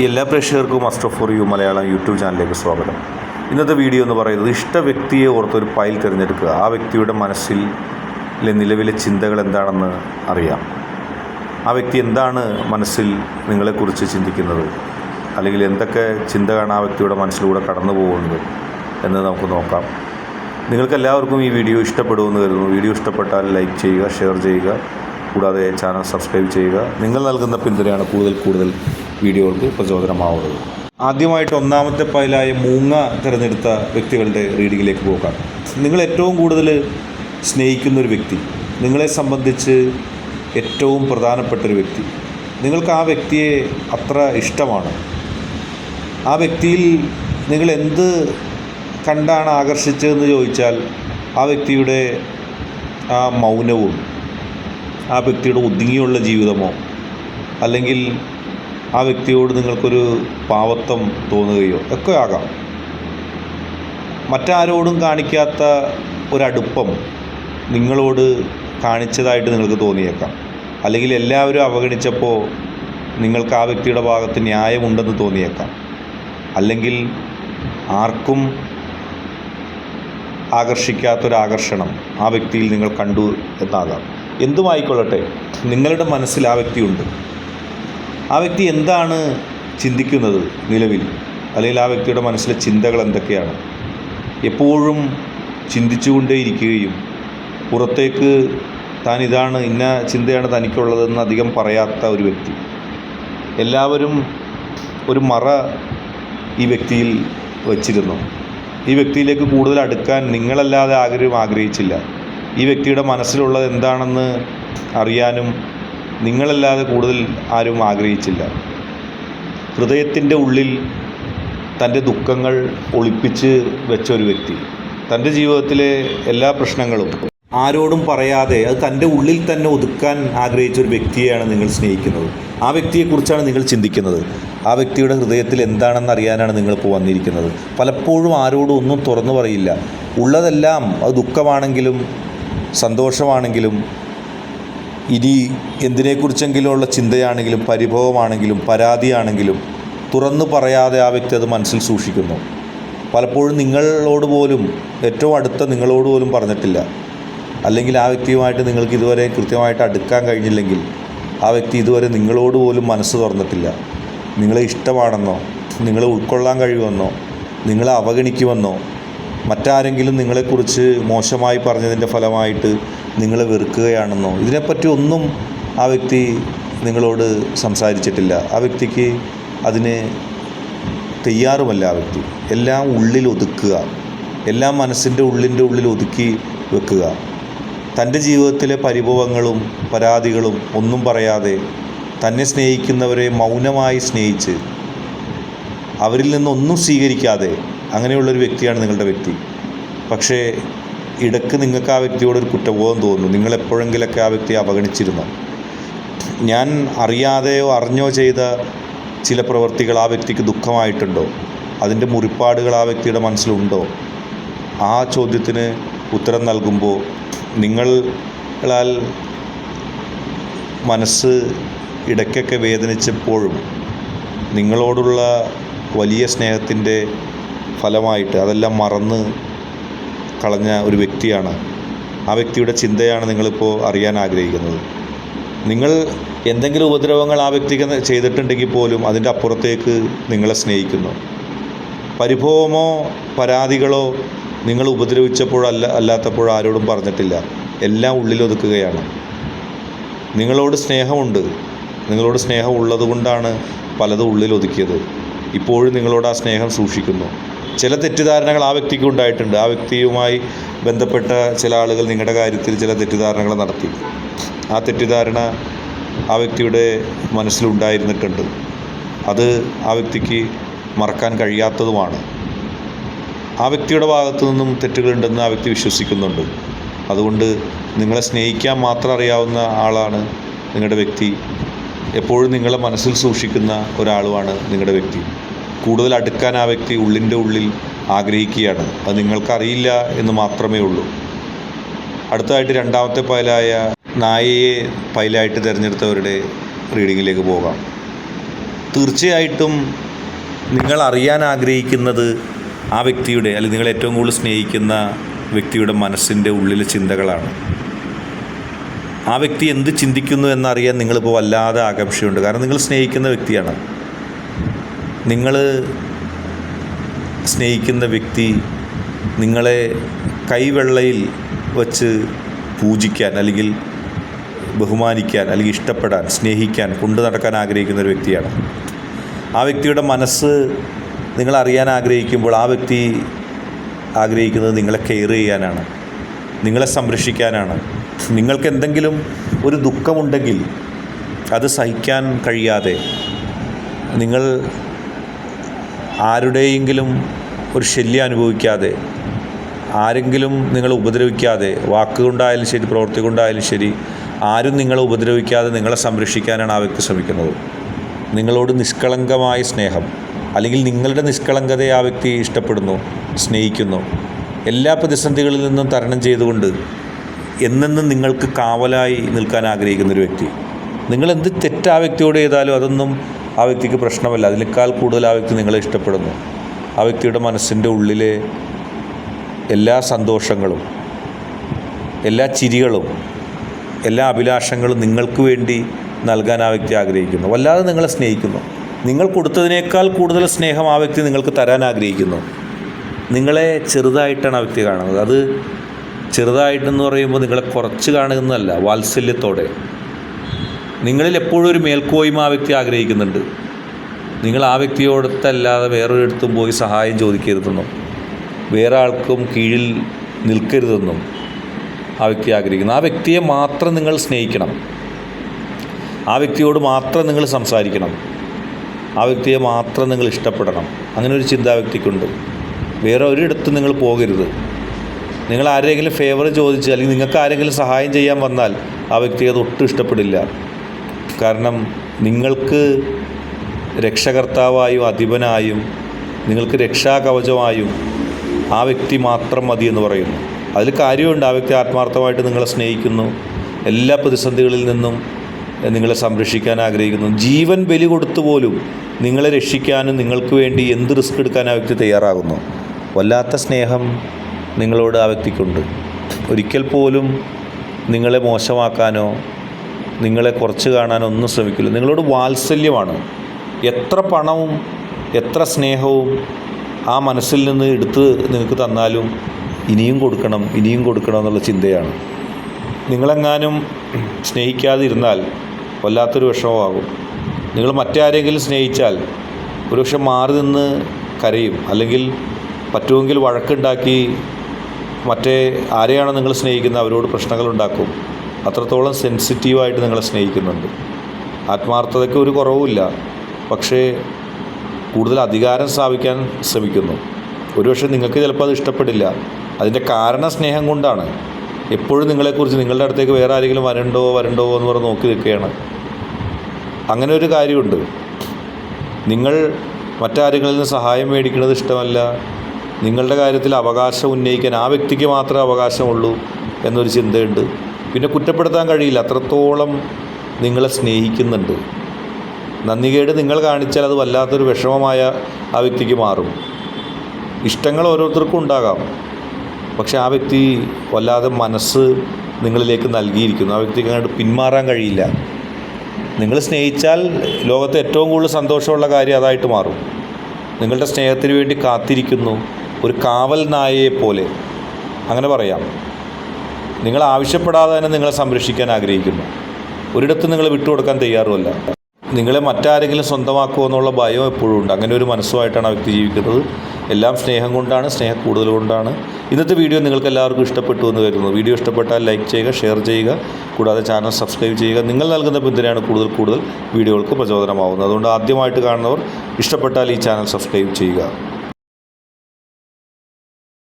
എല്ലാ പ്രേക്ഷകർക്കും muster for you Malayalam YouTube ചാനലിലേക്ക് സ്വാഗതം. ഇന്നത്തെ വീഡിയോ എന്ന് പറയുന്നത് ഇഷ്ട വ്യക്തിയെ ഓർത്തൊരു ഫയൽ തിരഞ്ഞെടുക്കുക. ആ വ്യക്തിയുടെ മനസ്സിൽ നിലവിലെ ചിന്തകൾ എന്താണെന്ന് അറിയാം. ആ വ്യക്തി എന്താണ് മനസ്സിൽ നിങ്ങളെക്കുറിച്ച് ചിന്തിക്കുന്നത്? അല്ലെങ്കിൽ എന്തൊക്കെ ചിന്തകളാണ് ആ വ്യക്തിയുടെ മനസ്സിലൂടെ കടന്നു പോകുന്നത് എന്ന് നമുക്ക് നോക്കാം. നിങ്ങൾക്കെല്ലാവർക്കും ഈ വീഡിയോ ഇഷ്ടപ്പെടുമെന്ന് കരുതുന്നു. വീഡിയോ ഇഷ്ടപ്പെട്ടാൽ ലൈക്ക് ചെയ്യുക ഷെയർ ചെയ്യുക. കൂടാതെ ചാനൽ സബ്സ്ക്രൈബ് ചെയ്യുക. നിങ്ങൾ നൽകുന്ന പിന്തുണയാണ് കൂടുതൽ കൂടുതൽ വീഡിയോകൾക്ക് പ്രചോദനമാവുന്നത്. ആദ്യമായിട്ട് ഒന്നാമത്തെ പൈലായ മൂങ്ങ തിരഞ്ഞെടുത്ത വ്യക്തികളുടെ റീഡിങ്ങിലേക്ക് പോകാം. നിങ്ങൾ ഏറ്റവും കൂടുതൽ സ്നേഹിക്കുന്ന ഒരു വ്യക്തി നിങ്ങളെ സംബന്ധിച്ച് ഏറ്റവും പ്രധാനപ്പെട്ട ഒരു വ്യക്തി നിങ്ങൾക്ക് ആ വ്യക്തിയെ അത്ര ഇഷ്ടമാണ്. ആ വ്യക്തിയിൽ നിങ്ങൾ എന്ത് കണ്ടാണ് ആകർഷിച്ചതെന്ന് ചോദിച്ചാൽ ആ വ്യക്തിയുടെ ആ മൗനവും ആ വ്യക്തിയുടെ ഒതുങ്ങിയുള്ള ജീവിതമോ അല്ലെങ്കിൽ ആ വ്യക്തിയോട് നിങ്ങൾക്കൊരു പാവത്വം തോന്നുകയോ ഒക്കെ ആകാം. മറ്റാരോടും കാണിക്കാത്ത ഒരടുപ്പം നിങ്ങളോട് കാണിച്ചതായിട്ട് നിങ്ങൾക്ക് തോന്നിയേക്കാം. അല്ലെങ്കിൽ എല്ലാവരും അവഗണിച്ചപ്പോൾ നിങ്ങൾക്ക് ആ വ്യക്തിയുടെ ഭാഗത്ത് ന്യായമുണ്ടെന്ന് തോന്നിയേക്കാം. അല്ലെങ്കിൽ ആർക്കും ആകർഷിക്കാത്തൊരാകർഷണം ആ വ്യക്തിയിൽ നിങ്ങൾ കണ്ടു എന്നാകാം. എന്തുമായിക്കൊള്ളട്ടെ നിങ്ങളുടെ മനസ്സിൽ ആ വ്യക്തിയുണ്ട്. ആ വ്യക്തി എന്താണ് ചിന്തിക്കുന്നത് നിലവിൽ? അല്ലെങ്കിൽ ആ വ്യക്തിയുടെ മനസ്സിലെ ചിന്തകൾ എന്തൊക്കെയാണ്? എപ്പോഴും ചിന്തിച്ചുകൊണ്ടേയിരിക്കുകയും പുറത്തേക്ക് താൻ ഇതാണ് ഇന്ന ചിന്തയാണ് തനിക്കുള്ളതെന്ന് അധികം പറയാത്ത ഒരു വ്യക്തി. എല്ലാവരും ഒരു മറ ഈ വ്യക്തിയിൽ വച്ചിരുന്നു. ഈ വ്യക്തിയിലേക്ക് കൂടുതൽ അടുക്കാൻ നിങ്ങളല്ലാതെ ആഗ്രഹം ആഗ്രഹിച്ചില്ല. ഈ വ്യക്തിയുടെ മനസ്സിലുള്ളത് എന്താണെന്ന് അറിയാനും നിങ്ങളല്ലാതെ കൂടുതൽ ആരും ആഗ്രഹിച്ചില്ല. ഹൃദയത്തിന്റെ ഉള്ളിൽ തന്റെ ദുഃഖങ്ങൾ ഒളിപ്പിച്ച് വെച്ച ഒരു വ്യക്തി. തന്റെ ജീവിതത്തിലെ എല്ലാ പ്രശ്നങ്ങളും ആരോടും പറയാതെ അത് തന്റെ ഉള്ളിൽ തന്നെ ഒതുക്കാൻ ആഗ്രഹിച്ച ഒരു വ്യക്തിയെയാണ് നിങ്ങൾ സ്നേഹിക്കുന്നത്. ആ വ്യക്തിയെക്കുറിച്ചാണ് നിങ്ങൾ ചിന്തിക്കുന്നത്. ആ വ്യക്തിയുടെ ഹൃദയത്തിൽ എന്താണെന്ന് അറിയാനാണ് നിങ്ങളിപ്പോൾ വന്നിരിക്കുന്നത്. പലപ്പോഴും ആരോടും ഒന്നും തുറന്നു പറയില്ല. ഉള്ളതെല്ലാം അത് ദുഃഖമാണെങ്കിലും സന്തോഷമാണെങ്കിലും ഇനി എന്തിനെക്കുറിച്ചെങ്കിലുമുള്ള ചിന്തയാണെങ്കിലും പരിഭവമാണെങ്കിലും പരാതിയാണെങ്കിലും തുറന്നു പറയാതെ ആ വ്യക്തി അത് മനസ്സിൽ സൂക്ഷിക്കുന്നു. പലപ്പോഴും നിങ്ങളോട് പോലും ഏറ്റവും അടുത്ത നിങ്ങളോട് പോലും പറഞ്ഞിട്ടില്ല. അല്ലെങ്കിൽ ആ വ്യക്തിയുമായിട്ട് നിങ്ങൾക്ക് ഇതുവരെ കൃത്യമായിട്ട് അടുക്കാൻ കഴിഞ്ഞില്ലെങ്കിൽ ആ വ്യക്തി ഇതുവരെ നിങ്ങളോട് പോലും മനസ്സ് തുറന്നിട്ടില്ല. നിങ്ങളെ ഇഷ്ടമാണെന്നോ നിങ്ങളെ ഉൾക്കൊള്ളാൻ കഴിയുമെന്നോ നിങ്ങളെ അവഗണിക്കുമെന്നോ മറ്റാരെങ്കിലും നിങ്ങളെക്കുറിച്ച് മോശമായി പറഞ്ഞതിന്റെ ഫലമായിട്ട് നിങ്ങളെ വെറുക്കുകയാണെന്നോ ഇതിനെപ്പറ്റി ഒന്നും ആ വ്യക്തി നിങ്ങളോട് സംസാരിച്ചിട്ടില്ല. ആ വ്യക്തിക്ക് അതിന് തയ്യാറുമല്ല ആ വ്യക്തി. എല്ലാം ഉള്ളിൽ ഒതുക്കുക. എല്ലാം മനസ്സിന്റെ ഉള്ളിന്റെ ഉള്ളിൽ ഒതുക്കി വെക്കുക. തന്റെ ജീവിതത്തിലെ പരിഭവങ്ങളും പരാതികളും ഒന്നും പറയാതെ തന്നെ സ്നേഹിക്കുന്നവരെ മൗനമായി സ്നേഹിച്ച് അവരിൽ നിന്നൊന്നും സ്വീകരിക്കാതെ അങ്ങനെയുള്ളൊരു വ്യക്തിയാണ് നിങ്ങളുടെ വ്യക്തി. പക്ഷേ ഇടയ്ക്ക് നിങ്ങൾക്ക് ആ വ്യക്തിയോട് ഒരു കുറ്റബോധം തോന്നുന്നു. നിങ്ങൾ എപ്പോഴെങ്കിലൊക്കെ ആ വ്യക്തിയെ അവഗണിച്ചിരുന്നു? ഞാൻ അറിയാതെയോ അറിഞ്ഞോ ചെയ്ത ചില പ്രവൃത്തികൾ ആ വ്യക്തിക്ക് ദുഃഖമായിട്ടുണ്ടോ? അതിന്റെ മുറിപ്പാടുകൾ ആ വ്യക്തിയുടെ മനസ്സിലുണ്ടോ? ആ ചോദ്യത്തിന് ഉത്തരം നൽകുമ്പോൾ നിങ്ങളാൽ മനസ്സ് ഇടയ്ക്കൊക്കെ വേദനിച്ചപ്പോഴും നിങ്ങളോടുള്ള വലിയ സ്നേഹത്തിന്റെ ഫലമായിട്ട് അതെല്ലാം മറന്ന് കളഞ്ഞ ഒരു വ്യക്തിയാണ്. ആ വ്യക്തിയുടെ ചിന്തയാണ് നിങ്ങളിപ്പോൾ അറിയാൻ ആഗ്രഹിക്കുന്നത്. നിങ്ങൾ എന്തെങ്കിലും ഉപദ്രവങ്ങൾ ആ വ്യക്തിക്ക് ചെയ്തിട്ടുണ്ടെങ്കിൽ പോലും അതിന്റെ അപ്പുറത്തേക്ക് നിങ്ങളെ സ്നേഹിക്കുന്നു. പരിഭവമോ പരാതികളോ നിങ്ങൾ ഉപദ്രവിച്ചപ്പോഴല്ല അല്ലാത്തപ്പോഴോ ആരോടും പറഞ്ഞിട്ടില്ല. എല്ലാം ഉള്ളിലൊതുക്കുകയാണ്. നിങ്ങളോട് സ്നേഹമുണ്ട്. നിങ്ങളോട് സ്നേഹം ഉള്ളതുകൊണ്ടാണ് പലതും ഉള്ളിലൊതുക്കിയത്. ഇപ്പോഴും നിങ്ങളോട് ആ സ്നേഹം സൂക്ഷിക്കുന്നു. ചില തെറ്റിദ്ധാരണകൾ ആ വ്യക്തിക്ക് ഉണ്ടായിട്ടുണ്ട്. ആ വ്യക്തിയുമായി ബന്ധപ്പെട്ട ചില ആളുകൾ നിങ്ങളുടെ കാര്യത്തിൽ ചില തെറ്റിദ്ധാരണകൾ നടത്തി. ആ തെറ്റിദ്ധാരണ ആ വ്യക്തിയുടെ മനസ്സിലുണ്ടായിരുന്നിട്ടുണ്ട് അത് ആ വ്യക്തിക്ക് മറക്കാൻ കഴിയാത്തതുമാണ്. ആ വ്യക്തിയുടെ ഭാഗത്തു നിന്നും തെറ്റുകളുണ്ടെന്ന് ആ വ്യക്തി വിശ്വസിക്കുന്നുണ്ട്. അതുകൊണ്ട് നിങ്ങളെ സ്നേഹിക്കാൻ മാത്രം അറിയാവുന്ന ആളാണ് നിങ്ങളുടെ വ്യക്തി. എപ്പോഴും നിങ്ങളെ മനസ്സിൽ സൂക്ഷിക്കുന്ന ഒരാളുമാണ് നിങ്ങളുടെ വ്യക്തി. കൂടുതൽ അടുക്കാൻ ആ വ്യക്തി ഉള്ളിന്റെ ഉള്ളിൽ ആഗ്രഹിക്കുകയാണ്. അത് നിങ്ങൾക്കറിയില്ല എന്ന് മാത്രമേ ഉള്ളൂ. അടുത്തതായിട്ട് രണ്ടാമത്തെ പൈലായ നായയെ പൈലായിട്ട് തിരഞ്ഞെടുത്തവരുടെ റീഡിങ്ങിലേക്ക് പോകാം. തീർച്ചയായിട്ടും നിങ്ങൾ അറിയാൻ ആഗ്രഹിക്കുന്നത് ആ വ്യക്തിയുടെ അല്ലെങ്കിൽ നിങ്ങൾ ഏറ്റവും കൂടുതൽ സ്നേഹിക്കുന്ന വ്യക്തിയുടെ മനസ്സിന്റെ ഉള്ളിലെ ചിന്തകളാണ്. ആ വ്യക്തി എന്ത് ചിന്തിക്കുന്നു എന്നറിയാൻ നിങ്ങളിപ്പോൾ വല്ലാതെ ആകാംക്ഷയുണ്ട്. കാരണം നിങ്ങൾ സ്നേഹിക്കുന്ന വ്യക്തിയാണ്. നിങ്ങൾ സ്നേഹിക്കുന്ന വ്യക്തി നിങ്ങളെ കൈവെള്ളയിൽ വച്ച് പൂജിക്കാൻ അല്ലെങ്കിൽ ബഹുമാനിക്കാൻ അല്ലെങ്കിൽ ഇഷ്ടപ്പെടാൻ സ്നേഹിക്കാൻ കൊണ്ടു നടക്കാൻ ആഗ്രഹിക്കുന്ന ഒരു വ്യക്തിയാണ്. ആ വ്യക്തിയുടെ മനസ്സ് നിങ്ങൾ അറിയാൻ ആഗ്രഹിക്കുമ്പോൾ ആ വ്യക്തി ആഗ്രഹിക്കുന്നത് നിങ്ങളെ കെയർ ചെയ്യാനാണ് നിങ്ങളെ സംരക്ഷിക്കാനാണ്. നിങ്ങൾക്ക് എന്തെങ്കിലും ഒരു ദുഃഖമുണ്ടെങ്കിൽ അത് സഹിക്കാൻ കഴിയാതെ നിങ്ങൾ ആരുടെയെങ്കിലും ഒരു ശല്യം അനുഭവിക്കാതെ ആരെങ്കിലും നിങ്ങളെ ഉപദ്രവിക്കാതെ വാക്കുകൊണ്ടായാലും ശരി പ്രവൃത്തി കൊണ്ടായാലും ശരി ആരും നിങ്ങളെ ഉപദ്രവിക്കാതെ നിങ്ങളെ സംരക്ഷിക്കാനാണ് ആ വ്യക്തി ശ്രമിക്കുന്നത്. നിങ്ങളോട് നിഷ്കളങ്കമായ സ്നേഹം അല്ലെങ്കിൽ നിങ്ങളുടെ നിഷ്കളങ്കതയെ ആ വ്യക്തി ഇഷ്ടപ്പെടുന്നു സ്നേഹിക്കുന്നു എല്ലാ പ്രതിസന്ധികളിൽ നിന്നും തരണം ചെയ്തുകൊണ്ട് എന്നെന്നും നിങ്ങൾക്ക് കാവലായി നിൽക്കാൻ ആഗ്രഹിക്കുന്നൊരു വ്യക്തി. നിങ്ങളെന്ത് തെറ്റ് ആ വ്യക്തിയോട് ചെയ്താലും അതൊന്നും ആ വ്യക്തിക്ക് പ്രശ്നമല്ല. അതിനേക്കാൾ കൂടുതൽ ആ വ്യക്തി നിങ്ങളെ ഇഷ്ടപ്പെടുന്നു. ആ വ്യക്തിയുടെ മനസ്സിന്റെ ഉള്ളിലെ എല്ലാ സന്തോഷങ്ങളും എല്ലാ ചിരികളും എല്ലാ അഭിലാഷങ്ങളും നിങ്ങൾക്ക് വേണ്ടി നൽകാൻ ആ വ്യക്തി ആഗ്രഹിക്കുന്നു. വല്ലാതെ നിങ്ങളെ സ്നേഹിക്കുന്നു. നിങ്ങൾ കൊടുത്തതിനേക്കാൾ കൂടുതൽ സ്നേഹം ആ വ്യക്തി നിങ്ങൾക്ക് തരാൻ ആഗ്രഹിക്കുന്നു. നിങ്ങളെ ചെറുതായിട്ടാണ് ആ വ്യക്തി കാണുന്നത്. അത് ചെറുതായിട്ടെന്ന് പറയുമ്പോൾ നിങ്ങളെ കുറച്ച് കാണുന്നതല്ല വാത്സല്യത്തോടെ. നിങ്ങളിൽ എപ്പോഴും ഒരു മേൽക്കോയ്മ ആ വ്യക്തി ആഗ്രഹിക്കുന്നുണ്ട്. നിങ്ങൾ ആ വ്യക്തിയോടത്തല്ലാതെ വേറൊരിടത്തും പോയി സഹായം ചോദിക്കരുതെന്നും വേറെ ആൾക്കും കീഴിൽ നിൽക്കരുതെന്നും ആ വ്യക്തി ആഗ്രഹിക്കുന്നു. ആ വ്യക്തിയെ മാത്രം നിങ്ങൾ സ്നേഹിക്കണം. ആ വ്യക്തിയോട് മാത്രം നിങ്ങൾ സംസാരിക്കണം. ആ വ്യക്തിയെ മാത്രം നിങ്ങൾ ഇഷ്ടപ്പെടണം. അങ്ങനെ ഒരു ചിന്താ വ്യക്തിക്കുണ്ട്. വേറെ ഒരിടത്തും നിങ്ങൾ പോകരുത്. നിങ്ങൾ ആരെങ്കിലും ഫേവർ ചോദിച്ച് അല്ലെങ്കിൽ നിങ്ങൾക്ക് ആരെങ്കിലും സഹായം ചെയ്യാൻ വന്നാൽ ആ വ്യക്തി അത് ഒട്ടും ഇഷ്ടപ്പെടില്ല. കാരണം നിങ്ങൾക്ക് രക്ഷകർത്താവായും അധിപനായും നിങ്ങൾക്ക് രക്ഷാകവചമായും ആ വ്യക്തി മാത്രം മതി എന്ന് പറയുന്നു. അതിൽ കാര്യമുണ്ട്. ആ വ്യക്തി ആത്മാർത്ഥമായിട്ട് നിങ്ങളെ സ്നേഹിക്കുന്നു. എല്ലാ പ്രതിസന്ധികളിൽ നിന്നും നിങ്ങളെ സംരക്ഷിക്കാൻ ആഗ്രഹിക്കുന്നു. ജീവൻ ബലി കൊടുത്തു പോലും നിങ്ങളെ രക്ഷിക്കാനും നിങ്ങൾക്ക് വേണ്ടി എന്ത് റിസ്ക് എടുക്കാൻ ആ വ്യക്തി തയ്യാറാകുന്നു? വല്ലാത്ത സ്നേഹം നിങ്ങളോട് ആ വ്യക്തിക്കുണ്ട്. ഒരിക്കൽ പോലും നിങ്ങളെ മോശമാക്കാനോ നിങ്ങളെ കുറച്ച് കാണാനൊന്നും ശ്രമിക്കില്ല. നിങ്ങളോട് വാത്സല്യമാണ്. എത്ര പണവും എത്ര സ്നേഹവും ആ മനസ്സിൽ നിന്ന് എടുത്ത് നിങ്ങൾക്ക് തന്നാലും ഇനിയും കൊടുക്കണം ഇനിയും കൊടുക്കണം എന്നുള്ള ചിന്തയാണ്. നിങ്ങളെങ്ങാനും സ്നേഹിക്കാതിരുന്നാൽ വല്ലാത്തൊരു വിഷമമാകും. നിങ്ങൾ മറ്റാരെങ്കിലും സ്നേഹിച്ചാൽ ഒരുപക്ഷെ മാറി നിന്ന് കരയും. അല്ലെങ്കിൽ പറ്റുമെങ്കിൽ വഴക്കുണ്ടാക്കി മറ്റേ ആരെയാണോ നിങ്ങൾ സ്നേഹിക്കുന്നത് അവരോട് പ്രശ്നങ്ങളുണ്ടാക്കും. അത്രത്തോളം സെൻസിറ്റീവായിട്ട് നിങ്ങളെ സ്നേഹിക്കുന്നുണ്ട്. ആത്മാർത്ഥതയ്ക്ക് ഒരു കുറവുമില്ല. പക്ഷേ കൂടുതൽ അധികാരം സ്ഥാപിക്കാൻ ശ്രമിക്കുന്നു. ഒരുപക്ഷെ നിങ്ങൾക്ക് ചിലപ്പോൾ അത് ഇഷ്ടപ്പെടില്ല. അതിന്റെ കാരണം സ്നേഹം കൊണ്ടാണ്. എപ്പോഴും നിങ്ങളെക്കുറിച്ച് നിങ്ങളുടെ അടുത്തേക്ക് വേറെ ആരെങ്കിലും വരണ്ടോ വരണ്ടോ എന്ന് പറഞ്ഞ് നോക്കി നിൽക്കുകയാണ്. അങ്ങനെ ഒരു കാര്യമുണ്ട്. നിങ്ങൾ മറ്റാരെങ്കിലും നിന്ന് സഹായം മേടിക്കുന്നത് ഇഷ്ടമല്ല. നിങ്ങളുടെ കാര്യത്തിൽ അവകാശം ഉന്നയിക്കാൻ ആ വ്യക്തിക്ക് മാത്രമേ അവകാശമുള്ളൂ എന്നൊരു ചിന്തയുണ്ട്. പിന്നെ കുറ്റപ്പെടുത്താൻ കഴിയില്ല. അത്രത്തോളം നിങ്ങളെ സ്നേഹിക്കുന്നുണ്ട്. നന്ദികേട് നിങ്ങൾ കാണിച്ചാൽ അത് വല്ലാത്തൊരു വിഷമമായ ആ വ്യക്തിക്ക് മാറും. ഇഷ്ടങ്ങൾ ഓരോരുത്തർക്കും ഉണ്ടാകാം. പക്ഷെ ആ വ്യക്തി വല്ലാതെ മനസ്സ് നിങ്ങളിലേക്ക് നൽകിയിരിക്കുന്നു. ആ വ്യക്തിക്ക് അങ്ങോട്ട് പിന്മാറാൻ കഴിയില്ല. നിങ്ങൾ സ്നേഹിച്ചാൽ ലോകത്തെ ഏറ്റവും കൂടുതൽ സന്തോഷമുള്ള കാര്യം അതായിട്ട് മാറും. നിങ്ങളുടെ സ്നേഹത്തിന് വേണ്ടി കാത്തിരിക്കുന്നു. ഒരു കാവൽ നായയെ പോലെ അങ്ങനെ പറയാം. നിങ്ങൾ ആവശ്യപ്പെടാതെ തന്നെ നിങ്ങളെ സംരക്ഷിക്കാൻ ആഗ്രഹിക്കുന്നു. ഒരിടത്ത് നിങ്ങൾ വിട്ടുകൊടുക്കാൻ തയ്യാറുമല്ല. നിങ്ങളെ മറ്റാരെങ്കിലും സ്വന്തമാക്കുമോ എന്നുള്ള ഭയം എപ്പോഴും ഉണ്ട്. അങ്ങനെ ഒരു മനസ്സുമായിട്ടാണ് ആ വ്യക്തി ജീവിക്കുന്നത്. എല്ലാം സ്നേഹം കൊണ്ടാണ് സ്നേഹം കൂടുതൽ കൊണ്ടാണ്. ഇന്നത്തെ വീഡിയോ നിങ്ങൾക്ക് എല്ലാവർക്കും ഇഷ്ടപ്പെട്ടു എന്ന് കരുതുന്നു. വീഡിയോ ഇഷ്ടപ്പെട്ടാൽ ലൈക്ക് ചെയ്യുക ഷെയർ ചെയ്യുക. കൂടാതെ ചാനൽ സബ്സ്ക്രൈബ് ചെയ്യുക. നിങ്ങൾ നൽകുന്ന പിന്തുണയാണ് കൂടുതൽ കൂടുതൽ വീഡിയോകൾക്ക് പ്രചോദനമാവുന്നത്. അതുകൊണ്ട് ആദ്യമായിട്ട് കാണുന്നവർ ഇഷ്ടപ്പെട്ടാൽ ഈ ചാനൽ സബ്സ്ക്രൈബ് ചെയ്യുക.